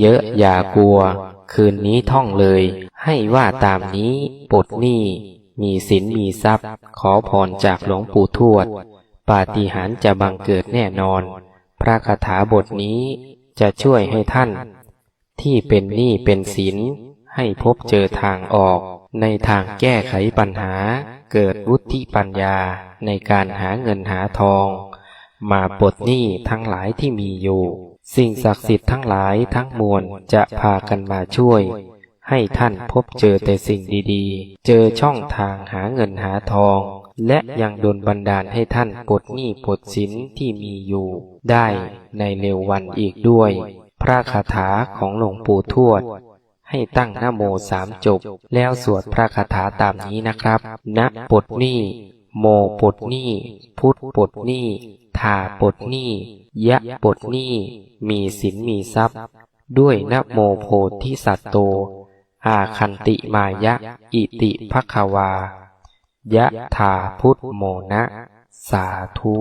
เยอะอย่ากลัว คืนนี้ท่องเลย ให้ว่าตามนี้ปลดหนี้ มีสินมีทรัพย์ ขอพรจากหลวงปู่ทวด ปาฏิหาริย์จะบังเกิดแน่นอน พระคาถาบทนี้จะช่วยให้ท่าน ที่เป็นหนี้เป็นสินให้พบเจอทางออก ในทางแก้ไขปัญหา เกิดวุฒิปัญญาในการหาเงินหาทอง มาปลดหนี้ทั้งหลายที่มีอยู่ สิ่งศักดิ์สิทธิ์ทั้งหลายทั้งมวลจะพากันมาช่วย ให้ท่านพบเจอแต่สิ่งดีๆ เจอช่องทางหาเงินหาทอง และยังดลบันดาลให้ท่านปลดหนี้ปลดสินที่มีอยู่ ได้ในเร็ววันอีกด้วย พระคาถาของหลวงปู่ทวดให้ตั้งนโมสามจบ แล้วสวดพระคาถาตามนี้นะครับ นะปดหนี้โมปดหนี้พุทธปดหนี้ ทาปดหนี้ยะปดหนี้มีสินมีทรัพย์ ด้วยนะโมโพธิสัตโต อาคันติมายะ อิติภควา ยะถาพุทธโมนะ สาธุ